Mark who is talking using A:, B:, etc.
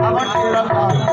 A: அவன் பிறந்தான்